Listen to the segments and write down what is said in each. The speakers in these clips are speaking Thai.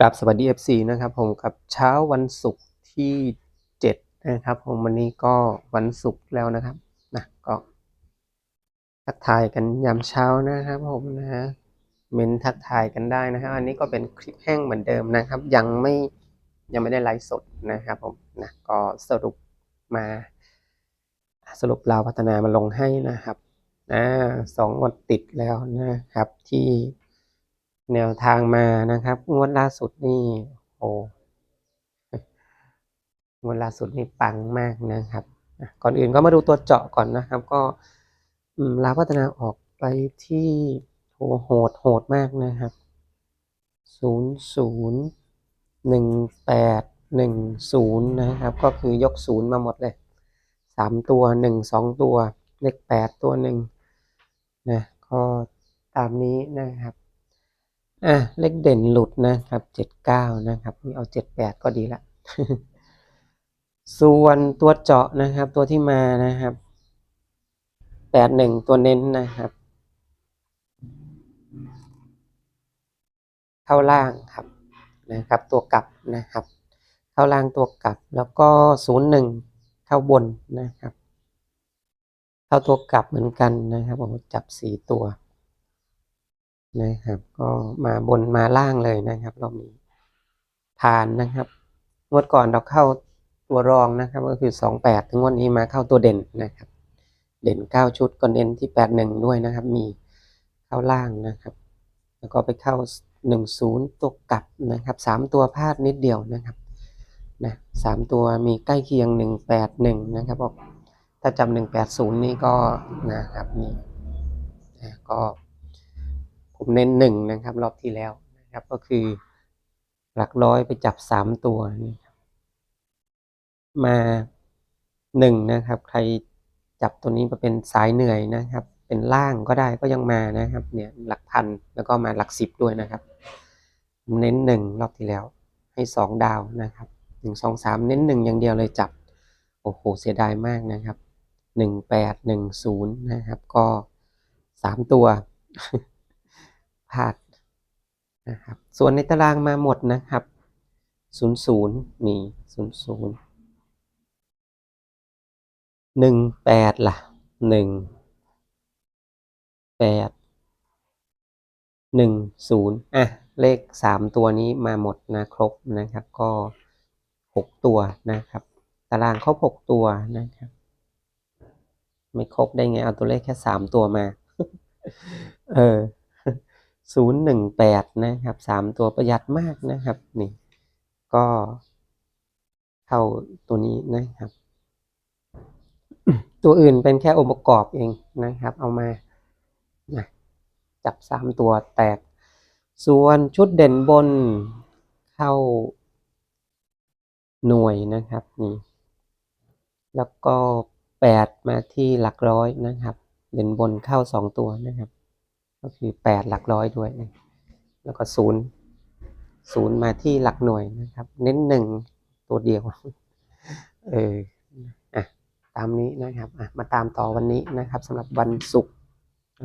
กราบสวัสดี FC นะครับผมกับเช้าวันศุกร์ที่7นะครับผมวันนี้ก็วันศุกร์แล้วนะครับนะก็ทักทายกันยามเช้านะครับผมนะฮะเมนทักทายกันได้นะครับอันนี้ก็เป็นคลิปแห้งเหมือนเดิมนะครับ ยังไม่ยังไม่ได้ไลฟ์สดนะครับผมนะก็สรุปมา สรุปลาวพัฒนามาลงให้นะครับอ่าสองงวดติดแล้วนะครับที่ แนวทางมานะครับ งวดล่าสุดนี่โอ้งวดล่าสุดนี่ปังมากนะครับก่อนอื่นก็มาดูตัวเจาะก่อนนะครับ ก็ลาพัฒนาออกไปที่โหโหดโหดมากนะครับศูนย์ศูนย์หนึ่งแปดหนึ่งศูนย์นะครับ ก็คือยกศูนย์มาหมดเลยสามตัวหนึ่งสองตัวเลขแปดตัวหนึ่งนะก็ตามนี้นะครับ อะเลขเด่นหลุดนะครับเจ็ดเก้านะครับมีเอาเจ็ดแปดก็ดีละส่วนตัวเจาะนะครับตัวที่มานะครับแปดหนึ่งตัวเน้นนะครับ เข้าล่างครับนะครับ ตัวกลับนะครับ เข้าล่างตัวกลับ แล้วก็ศูนย์หนึ่งเข้าบนนะครับ เข้าตัวกลับเหมือนกันนะครับผมจับสี่ตัว นะครับ ก็มาบนมาล่างเลยนะครับรอบนี้ผ่านนะครับงวดก่อนเราเข้าตัวรองนะครับ ก็คือสองแปดถึงวันนี้มาเข้าตัวเด่นนะครับ เด่นเก้าชุดก็เน้นที่แปดหนึ่งด้วยนะครับ มีเข้าล่างนะครับ แล้วก็ไปเข้าหนึ่งศูนย์ตัวกลับนะครับสามตัวพลาดนิดเดียวนะครับนะสามตัวมีใกล้เคียงหนึ่งแปดหนึ่งนะครับบอกถ้าจำหนึ่งแปดศูนย์นี่ก็นะครับนี่นะก็ ผมเน้นหนึ่งนะครับ รอบที่แล้วนะครับ ก็คือหลักร้อยไปจับสามตัวนี่มาหนึ่งนะครับ ใครจับตัวนี้มาเป็นสายเหนื่อยนะครับ เป็นล่างก็ได้ก็ยังมานะครับ เนี่ยหลักพันแล้วก็มาหลักสิบด้วยนะครับเน้นหนึ่งรอบที่แล้ว ให้สองดาวนะครับหนึ่งสองสามเน้นหนึ่งอย่างเดียวเลยจับโอ้โหเสียดายมากนะครับหนึ่งแปดหนึ่งศูนย์นะครับ ก็สามตัว พลาดนะครับ ส่วนในตารางมาหมดนะครับศูนย์ศูนย์มีศูนย์ศูนย์หนึ่งแปดล่ะหนึ่งแปดหนึ่งศูนย์อะ เลขสามตัวนี้มาหมดนะครบนะครับ ก็หกตัวนะครับ ตารางครบหกตัวนะครับ ไม่ครบได้ไง เอาตัวเลขแค่สามตัวมา เออ ศูนย์หนึ่งแปดนะครับสามตัวประหยัดมากนะครับ นี่ ก็เข้าตัวนี้นะครับ ตัวอื่นเป็นแค่องค์ประกอบเองนะครับ เอามาจับสามตัวแตก ส่วนชุดเด่นบนเข้าหน่วยนะครับ นี่ แล้วก็แปดมาที่หลักร้อยนะครับ เด่นบนเข้าสองตัวนะครับ ก็คือแปดหลักร้อยด้วยนะแล้วก็ศูนย์ศูนย์มาที่หลักหน่วยนะครับ เน้นหนึ่งตัวเดียวเอออะตามนี้นะครับอะมาตามต่อวันนี้นะครับสำหรับวันศุกร์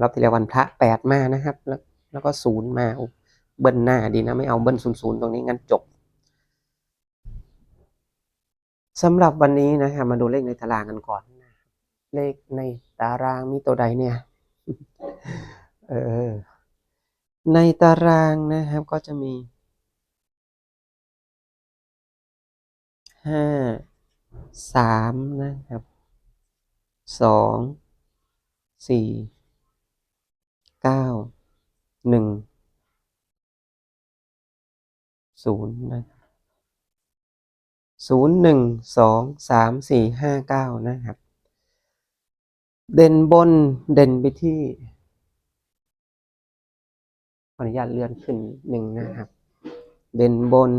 รอบที่แล้ววันพระแปดมานะครับ แล้วแล้วก็ศูนย์มาเบิ้ลหน้าดีนะไม่เอาเบิ้ลศูนย์ศูนย์ตรงนี้งั้นจบสำหรับวันนี้นะครับมาดูเลขในตารางกันก่อน เลขในตารางมีตัวใดเนี่ย เออ ในตารางนะครับก็จะมีห้าสามนะครับสองสี่เก้าหนึ่งศูนย์นะศูนย์หนึ่งสองสามสี่ห้าเก้านะครับ เด่นบนเด่นไปที่ ออนุญาตเลื่อนขึ้นหนึ่งนะครับ เด่นบน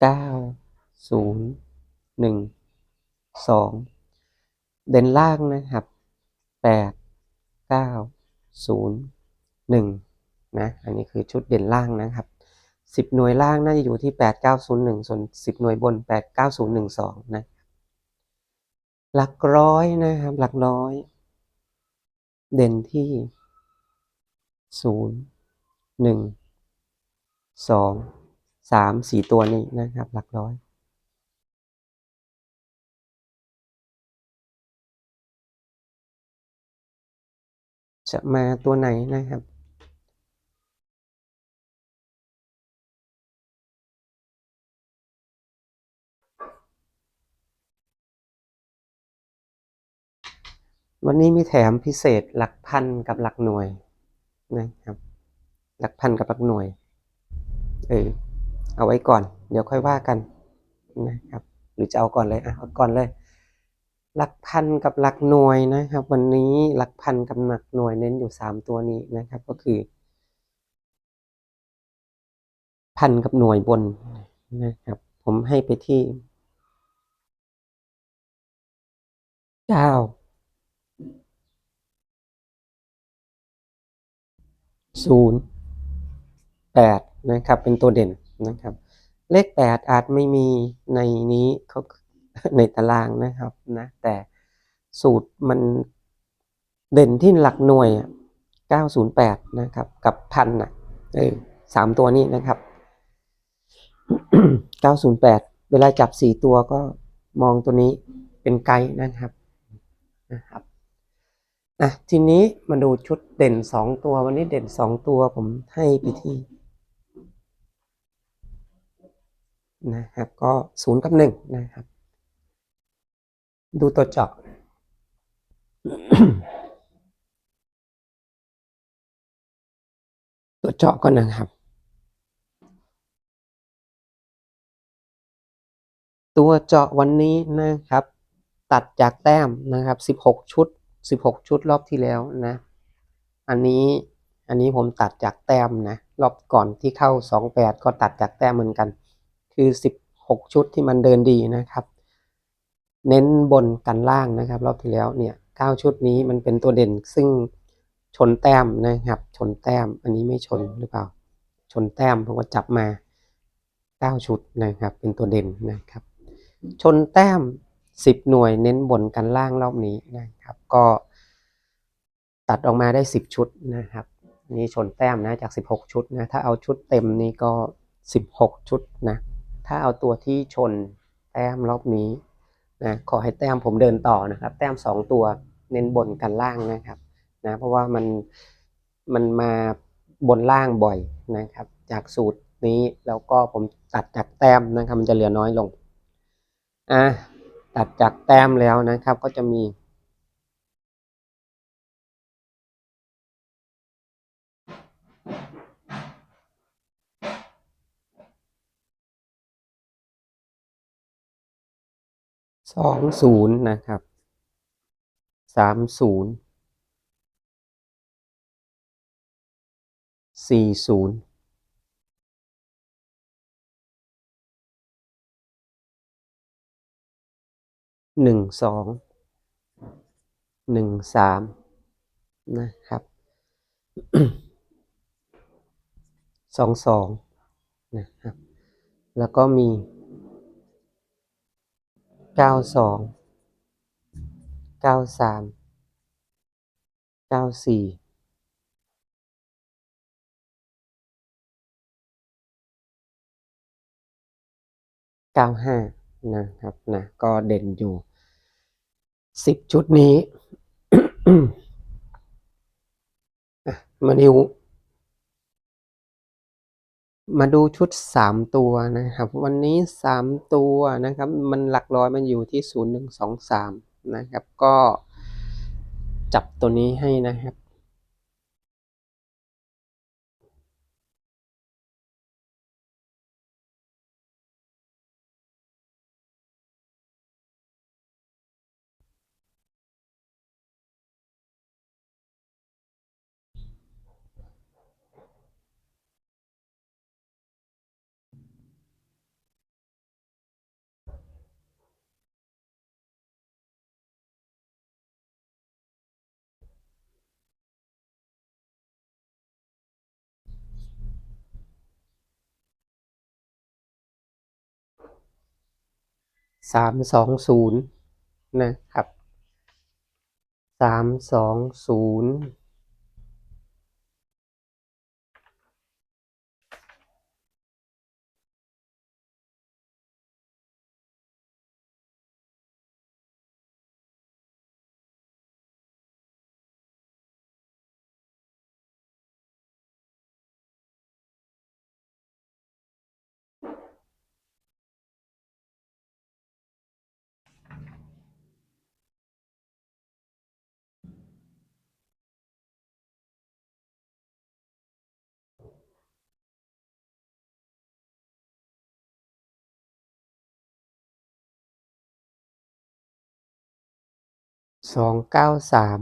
เก้าศูนย์หนึ่งสองเด่นล่างนะครับแปดเก้าศูนย์หนึ่งนะอันนี้คือชุดเด่นล่างนะครับสิบหน่วยล่างน่าจะอยู่ที่แปดเก้าศูนย์หนึ่งส่วนสิบหน่วยบนแปดเก้าศูนย์หนึ่งสองนะหลักร้อยนะครับหลักร้อย เด่นที่ศูนย์หนึ่งสองสามสี่ตัวนี้นะครับ หลักร้อย จะมาตัวไหนนะครับ วันนี้มีแถมพิเศษหลักพันกับหลักหน่วยนะครับ หลักพันกับหลักหน่วย เออ เอาไว้ก่อน เดี๋ยวค่อยว่ากันนะครับ หรือจะเอาก่อนเลย อะ เอาก่อนเลย หลักพันกับหลักหน่วยนะครับ วันนี้หลักพันกับหลักหน่วยเน้นอยู่สามตัวนี้นะครับ ก็คือ พันกับหน่วยบนนะครับ ผมให้ไปที่เก้า ศูนย์แปดนะครับ เป็นตัวเด่นนะครับ เลขแปดอาจไม่มีในนี้เขาในตารางนะครับนะแต่สูตรมันเด่นที่หลักหน่วย 908 นะครับ กับพันอะเออสามตัวนี้นะครับ 908 เวลาจับสี่ตัวก็มองตัวนี้เป็นไกด์นะครับนะครับ อะทีนี้มาดูชุดเด่นสองตัว วันนี้เด่นสองตัวผมให้ไปที่นะครับก็ศูนย์กับหนึ่งนะครับ ดูตัวเจาะตัวเจาะก่อนนะครับ ตัวเจาะวันนี้นะครับ ตัดจากแต้มนะครับ16ชุด 16 ชุดรอบที่แล้วนะ อันนี้อันนี้ผมตัดจากแต้มนะ รอบก่อนที่เข้า 28 ก็ตัดจากแต้มเหมือนกัน คือ 16 ชุดที่มันเดินดีนะครับ เน้นบนกันล่างนะครับ รอบที่แล้วเนี่ย9ชุดนี้มันเป็นตัวเด่นซึ่งชนแต้มนะครับ ชนแต้มอันนี้ไม่ชนหรือเปล่า ชนแต้มผมก็จับมา 9 ชุดนะครับ เป็นตัวเด่นนะครับ ชนแต้ม 10 หน่วยเน้นบนกันล่างรอบนี้นะครับ ก็ตัดออกมาได้ 10 ชุดนะครับ นี่ชนแต้มนะจาก 16 ชุดนะถ้าเอาชุดเต็มนี่ก็ 16 ชุดนะถ้าเอาตัวที่ชนแต้มรอบนี้นะขอให้แต้มผมเดินต่อนะครับ แต้ม 2 ตัวเน้นบนกันล่างนะครับนะเพราะว่ามันมันมาบนล่างบ่อยนะครับ จากสูตรนี้แล้วก็ผมตัดจากแต้มนะครับมันจะเหลือน้อยลงอะ ตัดจากแต้มแล้วนะครับ ก็จะมีสองศูนย์นะครับสามศูนย์สี่ศูนย์ หนึ่งสองหนึ่งสามนะครับสองสองนะครับ แล้วก็มีเก้าสองเก้าสามเก้าสี่เก้าห้านะครับนะก็เด่นอยู่ สิบชุดนี้มาดูมาดูชุดสามตัวนะครับ วันนี้สามตัวนะครับ มันหลักร้อยมันอยู่ที่ศูนย์หนึ่งสองสามนะครับ ก็จับตัวนี้ให้นะครับ สามสองศูนย์นะครับสามสองศูนย์ สองเก้าสาม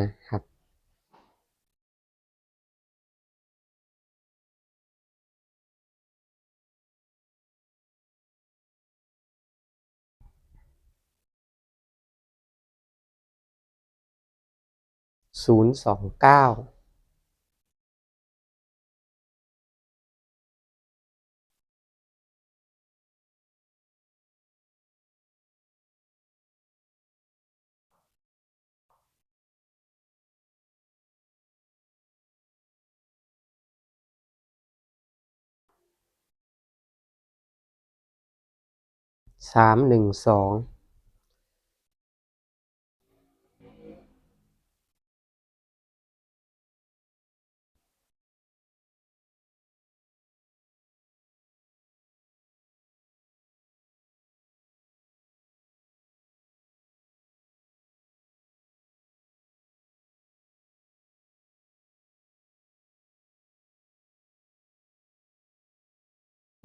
นะครับ ศูนย์สองเก้า สามหนึ่งสอง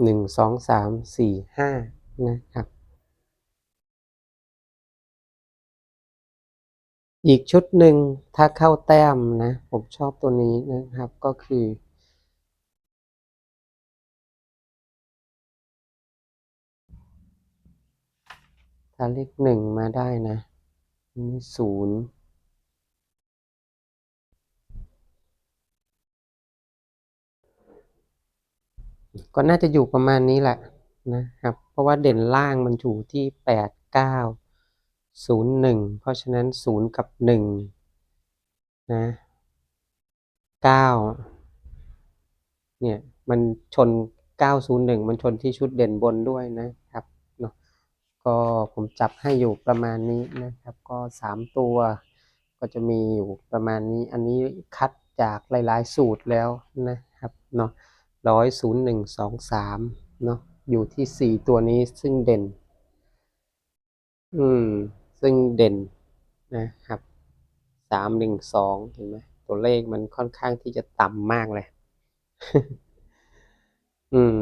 หนึ่งสองสามสี่ห้านะครับ อีกชุดหนึ่งถ้าเข้าแต้มนะ ผมชอบตัวนี้นะครับก็คือ ถ้าเลขหนึ่งมาได้นะนี่ศูนย์ก็น่าจะอยู่ประมาณนี้แหละนะครับ เพราะว่าเด่นล่างมันอยู่ที่แปดเก้า ศูนย์หนึ่งเพราะฉะนั้นศูนย์กับหนึ่งนะเก้าเนี่ยมันชนเก้าศูนย์หนึ่งมันชนที่ชุดเด่นบนด้วยนะครับเนาะก็ผมจับให้อยู่ประมาณนี้นะครับ ก็สามตัว ก็จะมีอยู่ประมาณนี้ อันนี้คัดจากหลาย ๆ สูตรแล้วนะครับเนาะร้อยศูนย์หนึ่งสองสามเนาะอยู่ที่สี่ตัวนี้ซึ่งเด่น อืม ซึ่งเด่นนะครับสามหนึ่งสองเห็นไหมตัวเลขมันค่อนข้างที่จะต่ำมากเลย อืม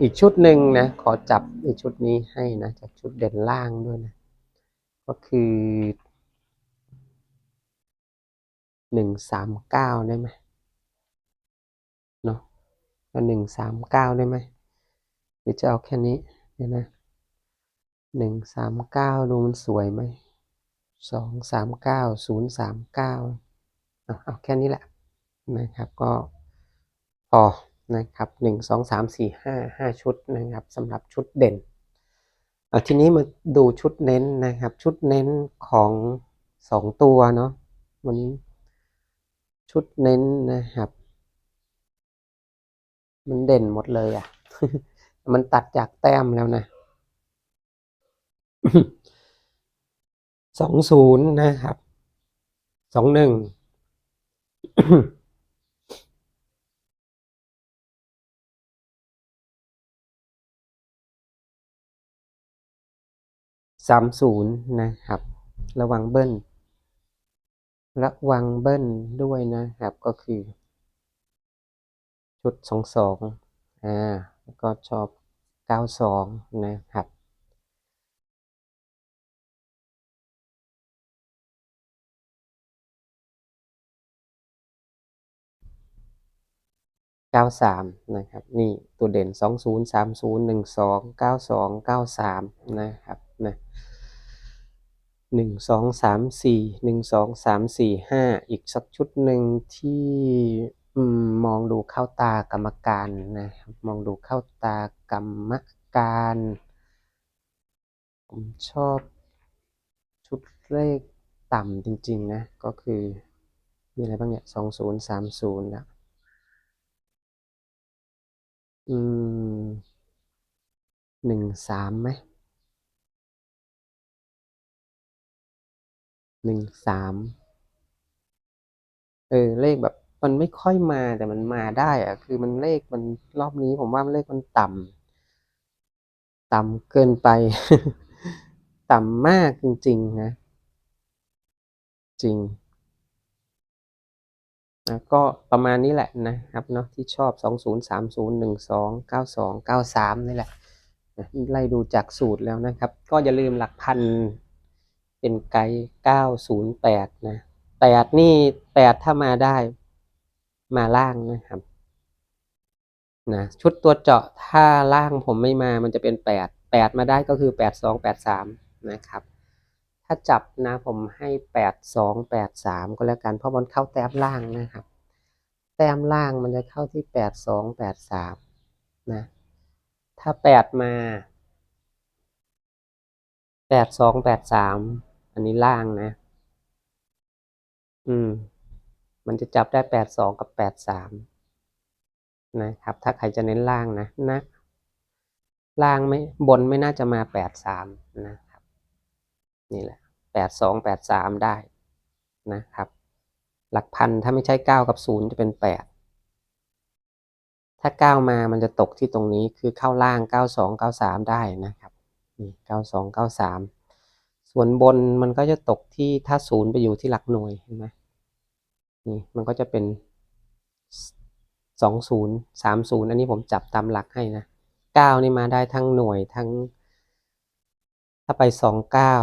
อีกชุดหนึ่งนะ ขอจับอีกชุดนี้ให้นะจากชุดเด่นล่างด้วยนะ ก็คือหนึ่งสามเก้าได้ไหมเนาะหนึ่งสามเก้าได้ไหมหรือจะเอาแค่นี้เดี๋ยวนะ หนึ่งสามเก้าดูมันสวยไหมสองสามเก้าศูนย์สามเก้าเอาแค่นี้แหละนะครับก็พอนะครับหนึ่งสองสามสี่ห้าห้าชุดนะครับสำหรับชุดเด่นทีนี้มาดูชุดเน้นนะครับ ชุดเน้นของสองตัวเนาะวันนี้ชุดเน้นนะครับ มันเด่นหมดเลยอะ มันตัดจากแต้มแล้วนะ สองศูนย์นะครับ สองหนึ่ง สามศูนย์นะครับ ระวังเบิ้ล ระวังเบิ้ลด้วยนะครับ ก็คือ ชุดสองสอง อ่า แล้วก็ชอบเก้าสองนะครับ เก้าสามนะครับ นี่ตัวเด่นสองศูนย์สามศูนย์หนึ่งสองเก้าสองเก้าสามนะครับนะหนึ่งสองสามสี่หนึ่งสองสามสี่ห้าอีกสักชุดหนึ่งที่มองดูเข้าตากรรมการนะครับมองดูเข้าตากรรมการผมชอบชุดเลขต่ำจริง ๆ นะ ก็คือ มีอะไรบ้างเนี่ยสองศูนย์สามศูนย์แล้ว อืมหนึ่งสามไหมหนึ่งสามเออ เลขแบบ มันไม่ค่อยมาแต่มันมาได้อะคือมันเลขมันรอบนี้ผมว่าเลขมันต่ำต่ำเกินไป ต่ำมากจริง ๆ นะ จริง นะก็ประมาณนี้แหละนะครับเนาะที่ชอบสองศูนย์สามศูนย์หนึ่งสองเก้าสองเก้าสามนี่แหละนะไล่ดูจากสูตรแล้วนะครับ ก็อย่าลืมหลักพันเป็นไกด์เก้าศูนย์แปดนะแปดนี่แปดถ้ามาได้มาล่างนะครับนะชุดตัวเจาะถ้าล่างผมไม่มามันจะเป็นแปดแปดมาได้ก็คือแปดสองแปดสามนะครับ ถ้าจับนะผมให้แปดสองแปดสามก็แล้วกัน เพราะมันเข้าแต้มล่างนะครับ แต้มล่างมันจะเข้าที่แปดสองแปดสามนะ ถ้าแปดมาแปดสองแปดสามอันนี้ล่างนะ อืม มันจะจับได้แปดสองกับแปดสามนะครับ ถ้าใครจะเน้นล่างนะนะ ล่างไม่บนไม่น่าจะมาแปดสามนะ นี่แหละแปดสองแปดสามได้นะครับ หลักพันถ้าไม่ใช่เก้ากับศูนย์จะเป็นแปดถ้าเก้ามามันจะตกที่ตรงนี้คือเข้าล่างเก้าสองเก้าสามได้นะครับนี่เก้าสองเก้าสามส่วนบนมันก็จะตกที่ถ้าศูนย์ไปอยู่ที่หลักหน่วยเห็นไหมนี่มันก็จะเป็นสองศูนย์สามศูนย์อันนี้ผมจับตามหลักให้นะเก้านี่มาได้ทั้งหน่วยทั้ง ถ้าไปสองเก้า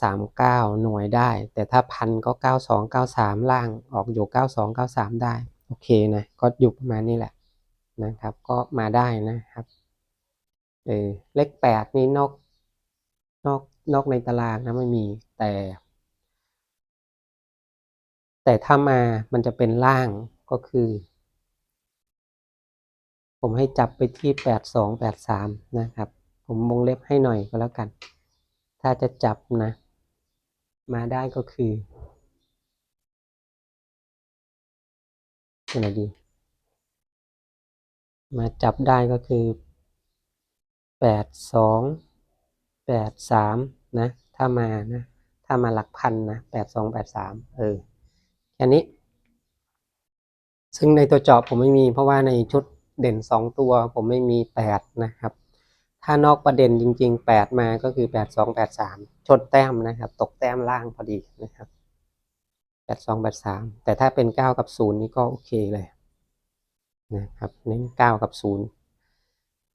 สามเก้าหน่วยได้ แต่ถ้าพันก็เก้าสองเก้าสามล่างออกอยู่เก้าสองเก้าสามได้ โอเคนะ ก็อยู่ประมาณนี้แหละนะครับ ก็มาได้นะครับเออเลขแปดนี่นอกนอกนอกในตารางนะไม่มีแต่ แต่ถ้ามามันจะเป็นล่างก็คือ ผมให้จับไปที่แปดสองแปดสามนะครับ ผมวงเล็บให้หน่อยก็แล้วกัน ถ้าจะจับนะ มาได้ก็คืออะไรดี มาจับได้ก็คือแปดสองแปดสามนะ ถ้ามานะ ถ้ามาหลักพันนะแปดสองแปดสามเออแค่นี้ ซึ่งในตัวเจาะผมไม่มีเพราะว่าในชุดเด่นสองตัวผมไม่มีแปดนะครับ ถ้านอกประเด็นจริงๆแปดมาก็คือแปดสองแปดสามชดแต้มนะครับ ตกแต้มล่างพอดีนะครับแปดสองแปดสามแต่ถ้าเป็นเก้ากับศูนย์นี่ก็โอเคเลยนะครับเน้นเก้ากับศูนย์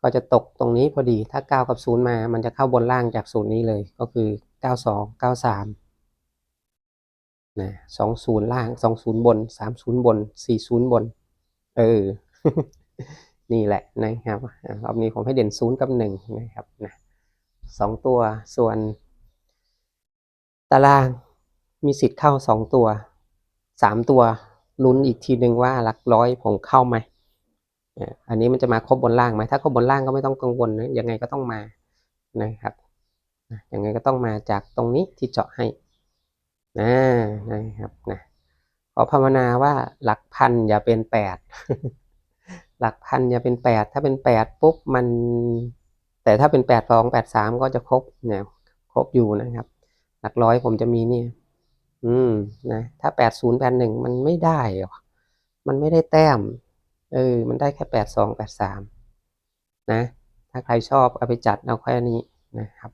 ก็จะตกตรงนี้พอดี ถ้าเก้ากับศูนย์มา มันจะเข้าบนล่างจากศูนย์นี้เลย ก็คือเก้าสองเก้าสามนะสองศูนย์ล่างสองศูนย์บนสามศูนย์บนสี่ศูนย์บน เออ นี่แหละนะครับรอบนี้ผมให้เด่นศูนย์กับหนึ่งนะครับนะสองตัวส่วน ตารางมีสิทธิ์เข้าสองตัวสามตัวลุ้นอีกทีหนึ่งว่าหลักร้อยผมเข้าไหมอันนี้มันจะมาครบบนล่างไหมถ้าครบบนล่างก็ไม่ต้องกังวลนะยังไงก็ต้องมานะครับยังไงก็ต้องมาจากตรงนี้ที่เจาะให้นะนะครับนะขอภาวนาว่าหลักพันอย่าเป็นแปด หลักพันอย่าเป็นแปดถ้าเป็นแปดปุ๊บมัน แต่ถ้าเป็นแปดสองแปดสามก็จะครบเนี่ยครบอยู่นะครับ หลักร้อยผมจะมีเนี่ย อืมนะถ้าแปดศูนย์แปดหนึ่งมันไม่ได้หรอมันไม่ได้แต้ม เออ มันได้แค่แปดสองแปดสามนะ ถ้าใครชอบเอาไปจัดเอาแค่นี้นะครับ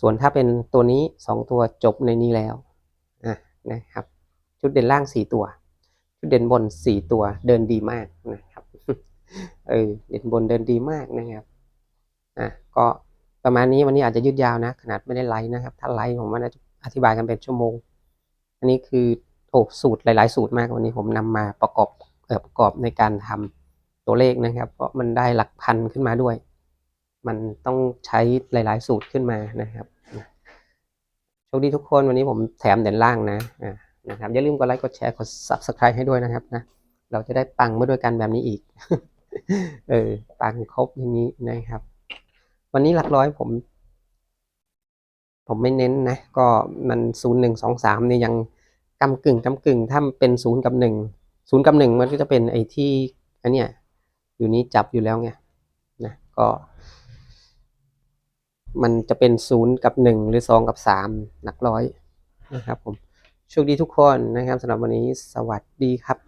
ส่วนถ้าเป็นตัวนี้สองตัวจบในนี้แล้วอะนะครับ ชุดเด่นล่างสี่ตัว ชุดเด่นบนสี่ตัวเดินดีมากนะ เออเด่นบนเดินดีมากนะครับอะก็ประมาณนี้วันนี้อาจจะยืดยาวนะ ขนาดไม่ได้ไลฟ์นะครับ ถ้าไลฟ์ผมว่าน่าจะอธิบายกันเป็นชั่วโมง อันนี้คือโอ้สูตรหลาย ๆ สูตรมากวันนี้ผมนำมาประกอบเอ่อประกอบในการทำตัวเลขนะครับ เพราะมันได้หลักพันขึ้นมาด้วย มันต้องใช้หลาย ๆ สูตรขึ้นมานะครับโชคดีทุกคนวันนี้ผมแถมเด่นล่างนะอ่านะครับอย่าลืมกดไลค์กดแชร์กด subscribe ให้ด้วยนะครับนะเราจะได้ปังมาด้วยกันแบบนี้อีก เออปังครบอย่างนี้นะครับ วันนี้หลักร้อยผม ผมไม่เน้นนะ ก็มันศูนย์หนึ่งสองสามเนี่ยยังกำกึ่งกำกึ่งถ้าเป็นศูนย์กับหนึ่งศูนย์กับหนึ่งมันก็จะเป็นไอ้ที่อันเนี้ยอยู่นี้จับอยู่แล้วไงนะก็ มันจะเป็นศูนย์กับหนึ่งหรือสองกับสามหลักร้อยนะครับผมโชคดีทุกคนนะครับสำหรับวันนี้สวัสดีครับ